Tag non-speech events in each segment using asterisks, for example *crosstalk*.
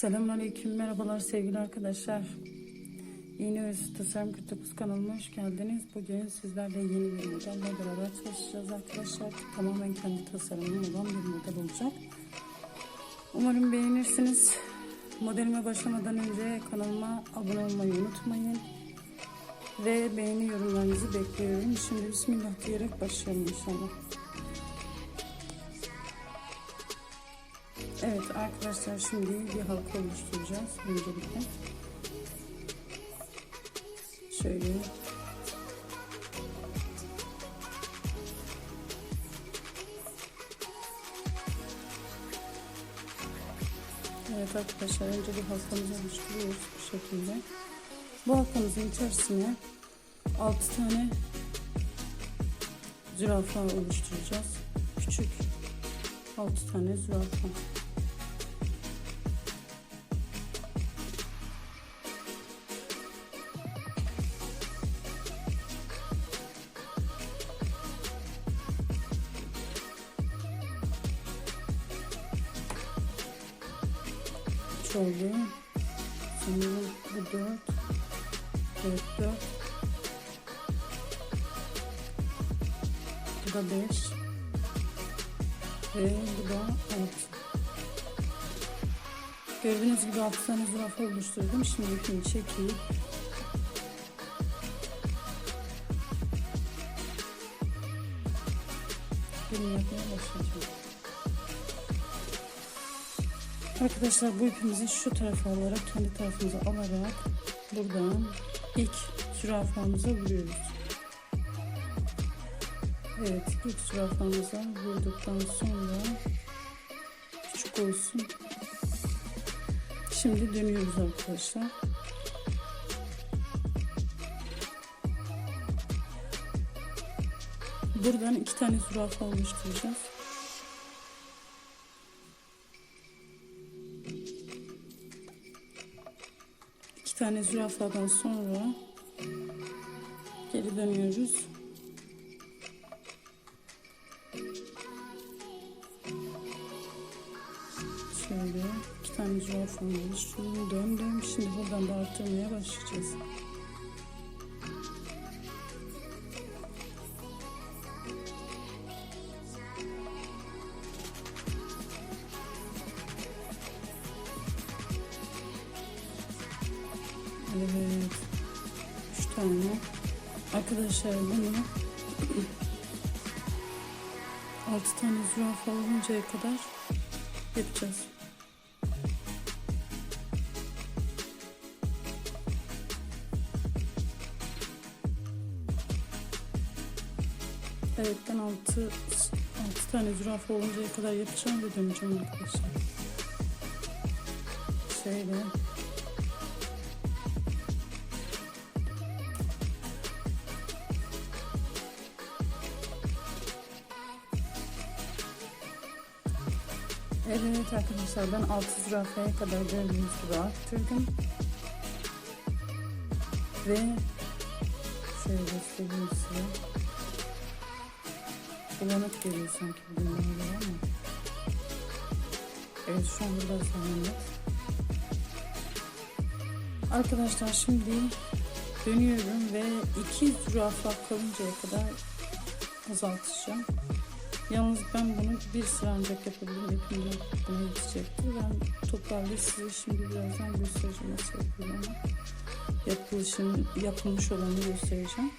Selamünaleyküm, merhabalar sevgili arkadaşlar. Yeni Öz Tasarım 49 kanalıma hoş geldiniz. Bugün sizlerle yeni bir modelle beraber çalışacağız arkadaşlar. Tamamen kendi tasarımım olan bir model olacak. Umarım beğenirsiniz. Modelime başlamadan önce kanalıma abone olmayı unutmayın. Ve beğeni yorumlarınızı bekliyorum. Şimdi Bismillah diyerek başlayalım inşallah. Evet arkadaşlar şimdi bir halka oluşturacağız öncelikle. Şöyle Evet arkadaşlar önce bir halkamızı oluşturuyoruz bu şekilde. Bu halkamızın içerisine 6 tane zürafa oluşturacağız. Küçük 6 tane zürafa. Şöyle sanırım bu dört dört dört. Bu da beş. Ve bu da altı. Gördüğünüz gibi altı tane zürafa oluşturdum. Şimdi ipimi çekeyim. Bunu yapmaya başlayacağım. Arkadaşlar bu ipimizi şu tarafa alarak kendi tarafımıza alarak buradan ilk zürafamıza vuruyoruz. Evet ilk zürafamıza vurduktan sonra küçük olsun. Şimdi dönüyoruz arkadaşlar. Buradan iki tane zürafa oluşturacağız. Tane zürafadan sonra geri dönüyoruz. Şöyle iki tane zürafamı oluşturdum, döndüm. Şimdi buradan da arttırmaya başlayacağız. Arkadaşlar bunu *clears throat* altı tane zürafa oluncaya kadar yapacağız. Evet ben altı, altı tane zürafa oluncaya kadar yapacağım ve döneceğim arkadaşlar. Şöyle. Evet arkadaşlar ben 6 zürafaya kadar gördüğünüz gibi arttırdım. Ve şöyle göstereyim size. Bulanık geliyor sanki bundan göre ama. Evet şu an daha net. Arkadaşlar şimdi dönüyorum ve iki zürafa kalıncaya kadar azaltacağım. Yalnız ben bunu bir sıra ancak yapabilirim. Hepimde buna yetecektir. Ben toparlayıp size şimdi birazdan göstereceğim nasıl yapıldığını. Yapılışını, yapılmış olanı göstereceğim.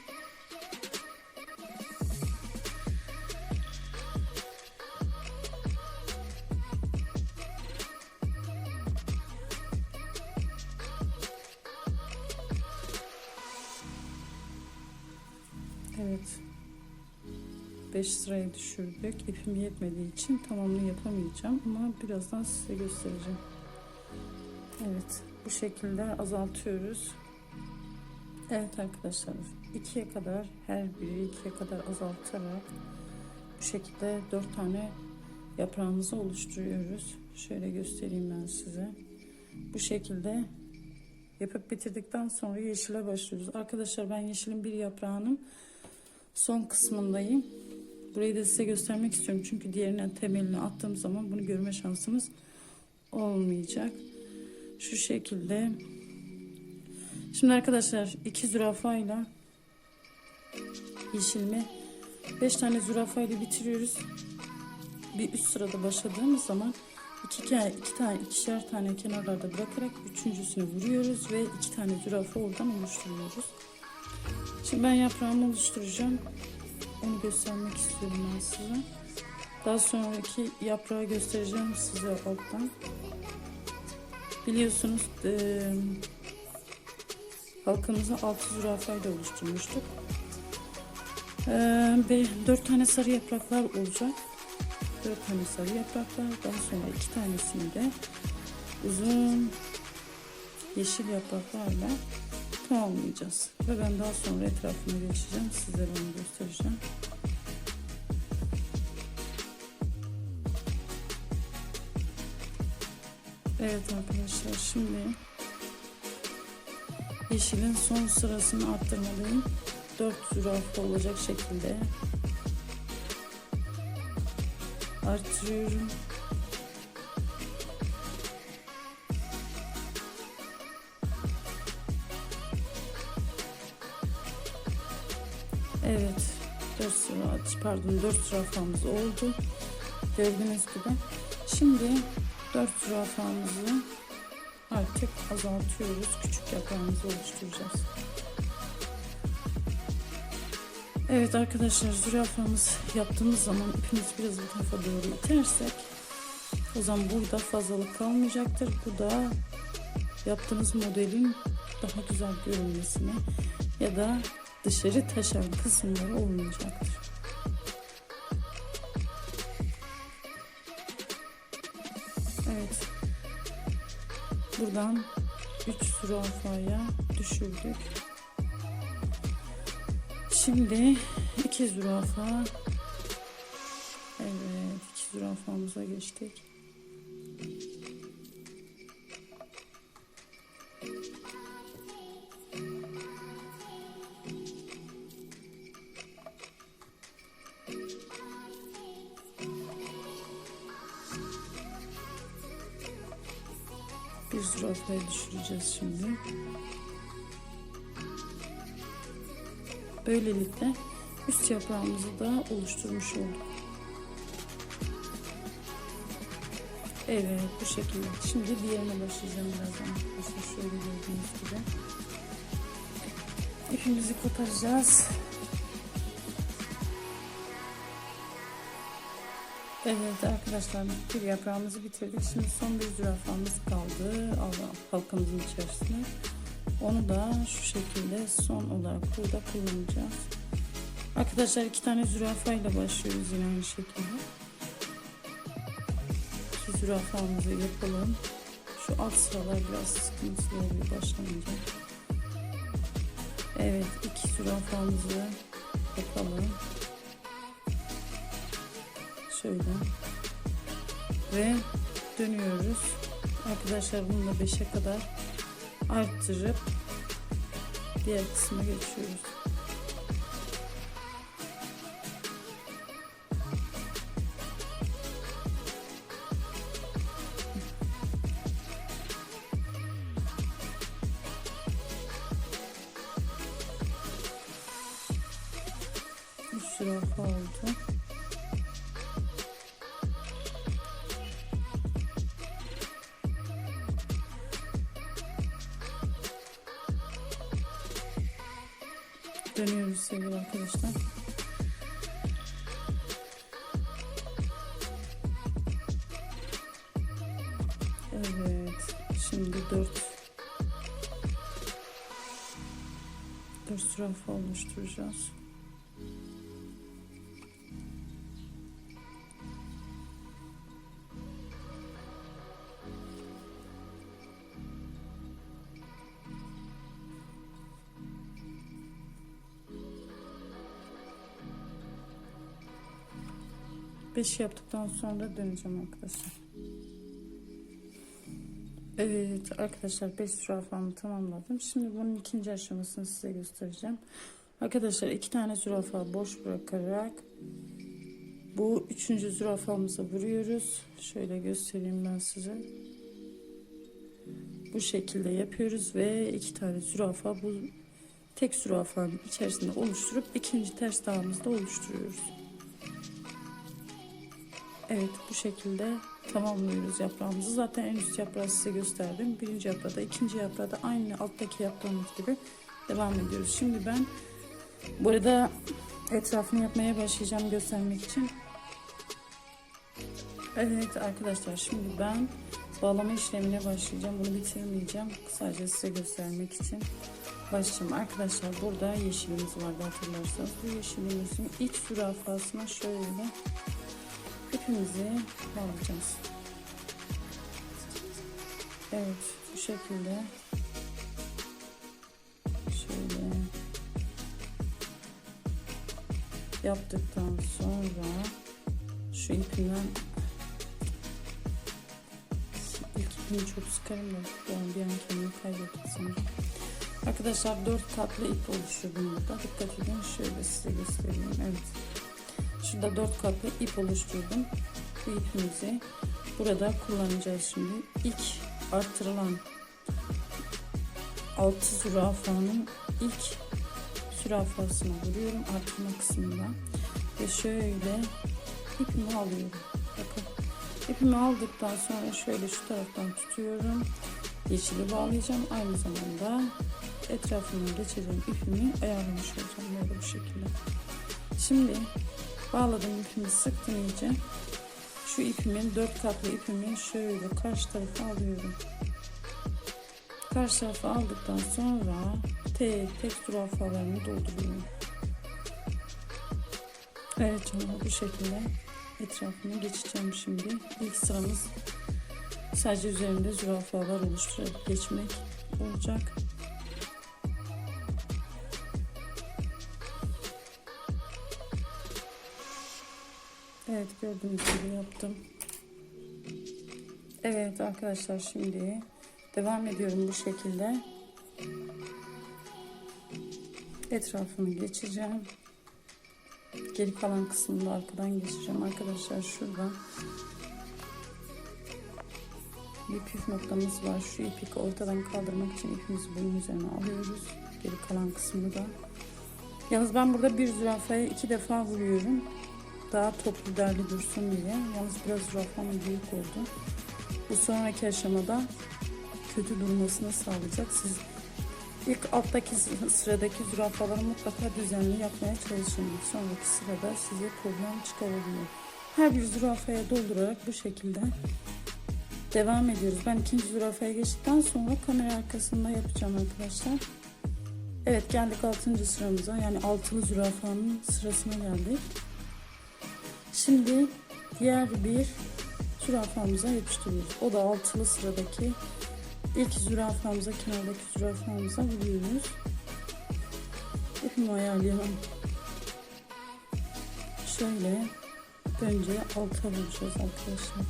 Sıraya düşürdük. İpim yetmediği için tamamını yapamayacağım ama birazdan size göstereceğim. Evet, bu şekilde azaltıyoruz. Evet arkadaşlar, ikiye kadar her biri ikiye kadar azaltarak bu şekilde dört tane yaprağımızı oluşturuyoruz. Şöyle göstereyim ben size. Bu şekilde yapıp bitirdikten sonra yeşile başlıyoruz. Arkadaşlar ben yeşilin bir yaprağının son kısmındayım. Burayı da size göstermek istiyorum. Çünkü diğerinin temelini attığım zaman bunu görme şansımız olmayacak. Şu şekilde. Şimdi arkadaşlar iki zürafayla yeşilme 5 tane zürafayla bitiriyoruz. Bir üst sırada başladığımız zaman iki, iki tane ikişer tane kenarlarda bırakarak üçüncüsünü vuruyoruz ve iki tane zürafa oradan oluşturuyoruz. Şimdi ben yaprağımı oluşturacağım. Onu göstermek istiyorum ben size. Daha sonraki yaprağı göstereceğim size alttan. Biliyorsunuz eee halkamızı altı zürafayla oluşturmuştuk. Ve dört tane sarı yapraklar olacak. Dört tane sarı yapraklar. Daha sonra iki tanesini de uzun yeşil yapraklarla tamamlayacağız. Ve ben daha sonra etrafını geçeceğim. Sizlere onu göstereceğim. Evet arkadaşlar şimdi yeşilin son sırasını arttırmalıyım. 4 zürafa olacak şekilde artırıyorum. Pardon 4 zürafamız oldu. Gördüğünüz gibi. Şimdi 4 zürafamızı artık azaltıyoruz. Küçük yaprağımızı oluşturacağız. Evet arkadaşlar zürafamız yaptığımız zaman ipimizi biraz bu tarafa doğru itersek o zaman burada fazlalık kalmayacaktır. Bu da yaptığınız modelin daha güzel görünmesine ya da dışarı taşan kısımları olmayacaktır. Buradan 3 zürafaya düşürdük. Şimdi iki zürafa. Evet, iki zürafamıza geçtik. Zürafayı düşüreceğiz şimdi. Böylelikle üst yaprağımızı da oluşturmuş olduk. Evet bu şekilde. Şimdi diğerine başlayacağım birazdan. Arkadaşlar şöyle gördüğünüz gibi. İpimizi koparacağız. Evet arkadaşlar bir yaprağımızı bitirdik. Şimdi son bir zürafamız kaldı halkamızın içerisinde. Onu da şu şekilde son olarak burada kullanacağız. Arkadaşlar iki tane zürafayla başlıyoruz yine aynı şekilde. İki zürafamızı yapalım. Şu alt sıralar biraz sıkıntılı oluyor başlayınca. Evet iki zürafamızı yapalım. Şöyle. Ve dönüyoruz. Arkadaşlar bunu da 5'e kadar arttırıp diğer kısma geçiyoruz. Zürafa oldu. Arkadaşlar. Evet. Şimdi dört dört zürafa oluşturacağız. Beş yaptıktan sonra döneceğim arkadaşlar. Evet arkadaşlar 5 zürafamı tamamladım. Şimdi bunun ikinci aşamasını size göstereceğim. Arkadaşlar iki tane zürafa boş bırakarak bu üçüncü zürafamıza vuruyoruz. Şöyle göstereyim ben size. bu şekilde yapıyoruz ve iki tane zürafa bu tek zürafanın içerisinde oluşturup ikinci ters dağımızda oluşturuyoruz. Evet bu şekilde tamamlıyoruz yaprağımızı. Zaten en üst yaprağı size gösterdim. Birinci yaprağı da ikinci yaprağı da aynı alttaki yaprağımız gibi devam ediyoruz. Şimdi ben burada etrafını yapmaya başlayacağım göstermek için. Evet arkadaşlar şimdi ben bağlama işlemine başlayacağım. Bunu bitirmeyeceğim. Sadece size göstermek için başlayayım. Arkadaşlar burada yeşilimiz vardı hatırlarsanız. Bu yeşilimizin iç zürafasına şöyle ipimizi bağlayacağız. Evet bu şekilde şöyle yaptıktan sonra şu ipimden ilk ipimi çok sıkarım da bir an kendimi kaybettim. Arkadaşlar dört katlı ip oluşturdum burada. Dikkat edin şöyle size göstereyim. Evet. Şurada dört katlı ip oluşturdum. Bu ipimizi burada kullanacağız şimdi. İlk artırılan altı zürafanın ilk zürafasına vuruyorum artırma kısmında ve şöyle ipimi alıyorum. Bakın ipimi aldıktan sonra şöyle şu taraftan tutuyorum. Yeşili bağlayacağım. Aynı zamanda etrafından geçeceğim ipimi ayarlamış olacağım böyle bu şekilde. Şimdi bağladığım ipimi sıktım iyice. Şu ipimin dört katlı ipimi şöyle karşı tarafa alıyorum. Karşı tarafa aldıktan sonra tek tek zürafalarını dolduruyorum. Evet canım bu şekilde etrafını geçeceğim şimdi. İlk sıramız sadece üzerinde zürafalar oluşturarak geçmek olacak. Evet gördüğünüz gibi yaptım. Evet arkadaşlar şimdi devam ediyorum bu şekilde. Etrafını geçeceğim. Geri kalan kısmını da arkadan geçeceğim. Arkadaşlar şuradan bir püf noktamız var. Şu ipi ortadan kaldırmak için ipimizi bunun üzerine alıyoruz. Geri kalan kısmını da. Yalnız ben burada bir zürafaya iki defa vuruyorum. Daha toplu derli dursun diye. Yalnız biraz zürafamın büyük oldu. Bu sonraki aşamada kötü durmasını sağlayacak. Siz ilk alttaki sıradaki zürafaları mutlaka düzenli yapmaya çalışın. Sonraki sırada size problem çıkarabilir. Her bir zürafaya doldurarak bu şekilde devam ediyoruz. Ben ikinci zürafaya geçtikten sonra kamera arkasında yapacağım arkadaşlar. Evet geldik altıncı sıramıza. Yani altılı zürafanın sırasına geldik. Şimdi diğer bir zürafamıza yapıştırıyoruz. O da altılı sıradaki ilk zürafamıza, kenardaki zürafamıza vuruyoruz. İpimi ayarlayalım. Şöyle önce alta vuracağız arkadaşlar.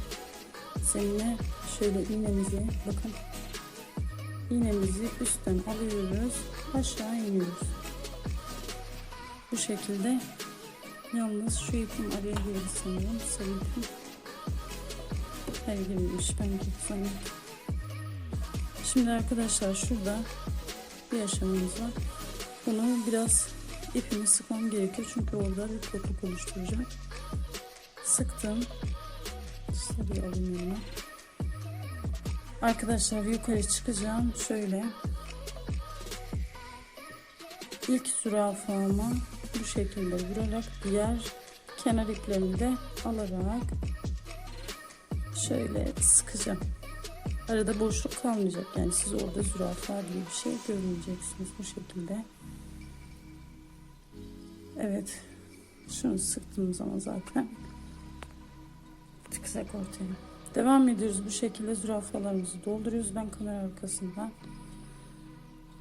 Seninle şöyle iğnemizi bakın iğnemizi üstten alıyoruz aşağı iniyoruz. Bu şekilde Yalnız şu ipim araya girdi sanırım. Sarı ipim. Hayır girmiş. Ben sanırım. Şimdi arkadaşlar şurada bir aşamamız var. Bunu biraz ipimi sıkmam gerekiyor. Çünkü orada bir kotluk oluşturacak. Sıktım. Sarıyı alayım. Arkadaşlar yukarı çıkacağım. Şöyle. İlk zürafama bu şekilde vurarak diğer kenar iplerini de alarak şöyle sıkacağım. Arada boşluk kalmayacak. Yani siz orada zürafa diye bir şey görmeyeceksiniz bu şekilde. Evet. Şunu sıktığım zaman zaten çıkacak ortaya. Devam ediyoruz bu şekilde zürafalarımızı dolduruyoruz. Ben kamera arkasından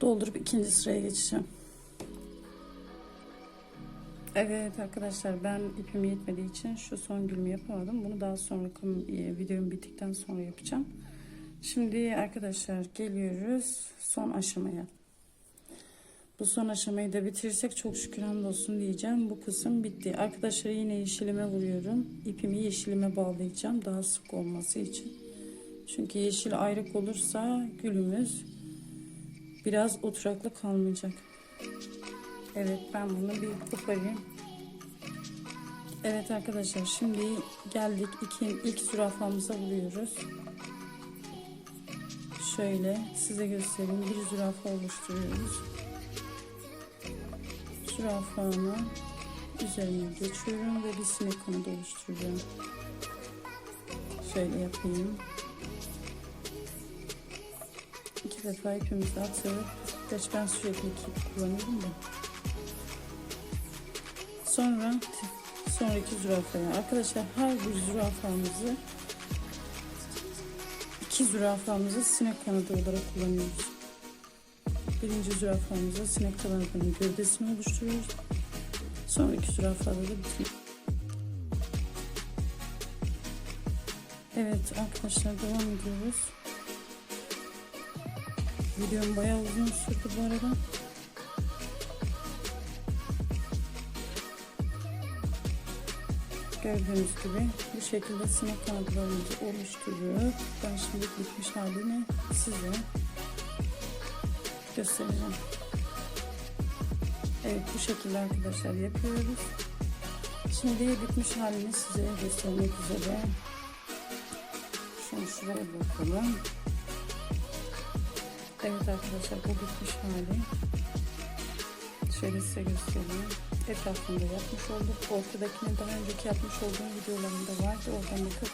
doldurup ikinci sıraya geçeceğim. Evet arkadaşlar ben ipim yetmediği için şu son gülümü yapamadım. Bunu daha sonra e, videom bittikten sonra yapacağım. Şimdi arkadaşlar geliyoruz son aşamaya. Bu son aşamayı da bitirirsek çok şükür hamdolsun diyeceğim. Bu kısım bitti. Arkadaşlar yine yeşilime vuruyorum. İpimi yeşilime bağlayacağım. Daha sık olması için. Çünkü yeşil ayrık olursa gülümüz biraz oturaklı kalmayacak. Evet ben bunu bir koparayım. Evet arkadaşlar şimdi geldik iki, ilk zürafamıza vuruyoruz. Şöyle size göstereyim bir zürafa oluşturuyoruz. Zürafamı üzerine geçiyorum ve bir sinek kanadı oluşturuyorum. Şöyle yapayım. İki defa ipimizi atıp Gerçi ben sürekli ip kullanıyorum da. Sonra sonraki zürafaya. Arkadaşlar her bir zürafamızı iki zürafamızı sinek kanadı olarak kullanıyoruz. Birinci zürafamızı sinek kanadının gövdesini oluşturuyoruz. Sonraki zürafada da bütün. Evet arkadaşlar devam ediyoruz. Videom bayağı uzun sürdü bu arada. Gördüğünüz gibi bu şekilde sinek kanatlarımızı oluşturup ben şimdi bitmiş halini size göstereceğim. Evet bu şekilde arkadaşlar yapıyoruz. Şimdi bitmiş halini size göstermek üzere. Şunu şuraya bakalım. Evet arkadaşlar bu bitmiş hali. Şöyle size göstereyim. Etrafında yapmış olduk. Ortadakini daha önceki yapmış olduğum videolarımda vardı. Oradan bakıp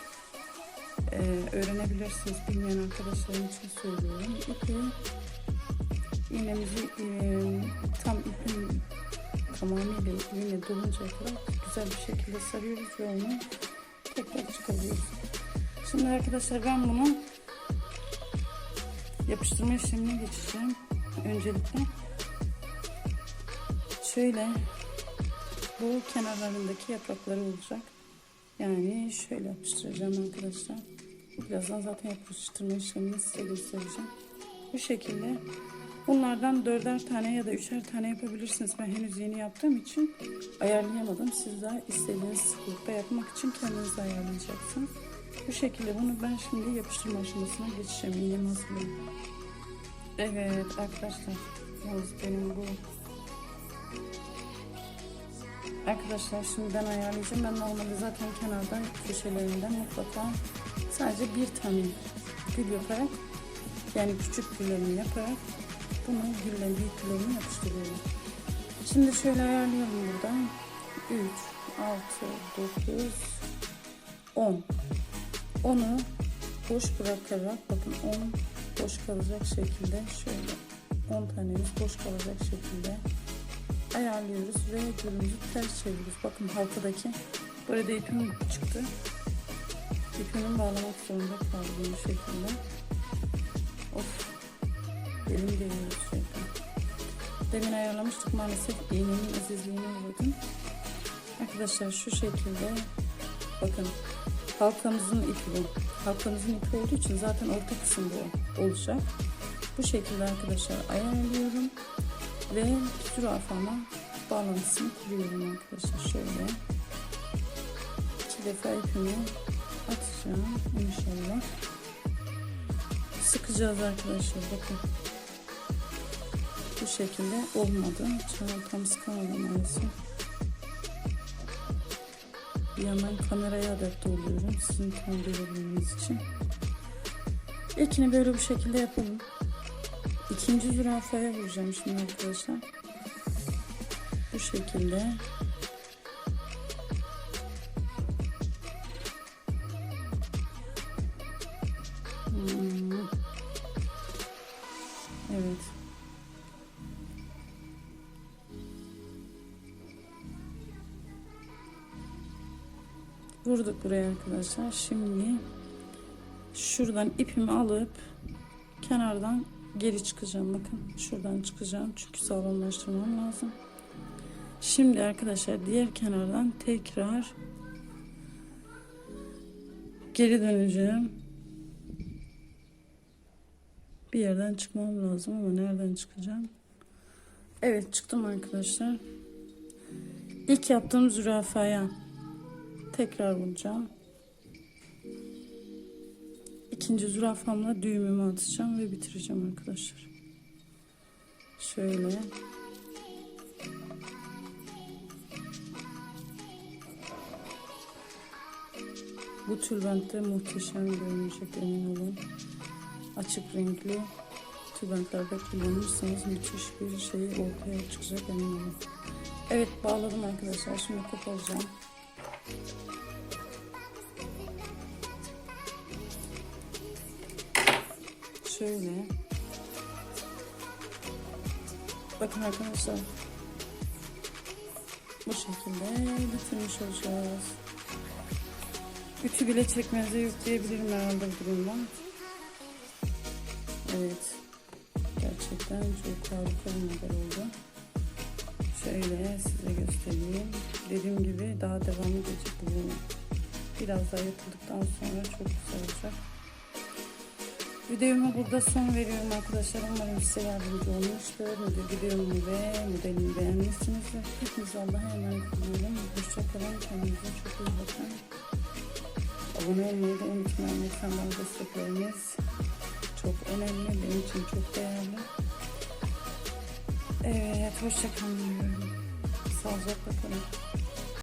e, öğrenebilirsiniz. Bilmeyen arkadaşlarım için söylüyorum. İpi iğnemizi e, tam ipin tamamıyla iğne doluncaya kadar güzel bir şekilde sarıyoruz ve onu tekrar çıkarıyoruz. Şimdi arkadaşlar ben bunu yapıştırma işlemine geçeceğim. Öncelikle şöyle bu kenarlarındaki yaprakları olacak. Yani şöyle yapıştıracağım arkadaşlar. Birazdan zaten yapıştırma işlemini size göstereceğim. Bu şekilde bunlardan dörder tane ya da üçer tane yapabilirsiniz. Ben henüz yeni yaptığım için ayarlayamadım. Siz de istediğiniz sıklıkta yapmak için kendiniz ayarlayacaksınız. Bu şekilde bunu ben şimdi yapıştırma aşamasına geçeceğim. İğnemi hazırlayayım. Evet arkadaşlar. Yalnız benim bu. Arkadaşlar şimdi ben ayarlayacağım. Ben normalde zaten kenardan köşelerinden mutlaka sadece bir tane gül yaparak yani küçük güllerimi yaparak bunu güllerin büyük güllerini yapıştırıyorum. Şimdi şöyle ayarlayalım buradan. 3, 6, 9, 10. Onu boş bırakarak bakın 10 boş kalacak şekilde şöyle 10 tanemiz boş kalacak şekilde ayarlıyoruz ve gülümüzü ters çeviriyoruz. Bakın halkadaki burada ipim çıktı. İpimi bağlamak zorunda kaldım bu şekilde. Of. Elim geliyor sürekli. Demin ayarlamıştık maalesef iğnenin azizliğine uğradım. Arkadaşlar şu şekilde bakın halkamızın ipi bu. Halkamızın ipi olduğu için zaten orta kısım bu olacak. Bu şekilde arkadaşlar ayarlıyorum ve zürafama bağlantısını kuruyorum arkadaşlar. Şöyle. İki defa ipimi atacağım. İnşallah. Sıkacağız arkadaşlar. Bakın. Bu şekilde olmadı. Çantam sıkamadı maalesef. Bir yandan kameraya adapte oluyorum sizin tam görebilmeniz için. İlkini böyle bu şekilde yapalım İkinci zürafaya vuracağım şimdi arkadaşlar. Bu şekilde. Hmm. Evet. Vurduk buraya arkadaşlar. Şimdi şuradan ipimi alıp kenardan geri çıkacağım bakın. Şuradan çıkacağım çünkü sağlamlaştırmam lazım. Şimdi arkadaşlar diğer kenardan tekrar geri döneceğim. Bir yerden çıkmam lazım ama nereden çıkacağım? Evet çıktım arkadaşlar. İlk yaptığım zürafaya tekrar vuracağım ikinci zürafamla düğümümü atacağım ve bitireceğim arkadaşlar. Şöyle. Bu tülbentte muhteşem görünecek emin olun. Açık renkli tülbentlerde kullanırsanız müthiş bir şey ortaya çıkacak emin olun. Evet bağladım arkadaşlar. Şimdi koparacağım. Şöyle. Bakın arkadaşlar. Bu şekilde bitirmiş olacağız. Ütü bile çekmenize yok diyebilirim herhalde bu durumda. Evet. Gerçekten çok harika bir model oldu. Şöyle size göstereyim. Dediğim gibi daha devam edecek bu. Biraz daha yapıldıktan sonra çok güzel olacak. Videoma burada son veriyorum arkadaşlar. Umarım size yardımcı olmuştur. Videomu ve modelimi beğenmişsinizdir. Hepinize Allah'a emanet olun. Hoşçakalın. Kendinize çok iyi bakın. Abone olmayı da unutmayın. Lütfen bana destekleriniz çok önemli. Benim için çok değerli. Evet, hoşçakalın diyorum. Sağlıcakla kalın.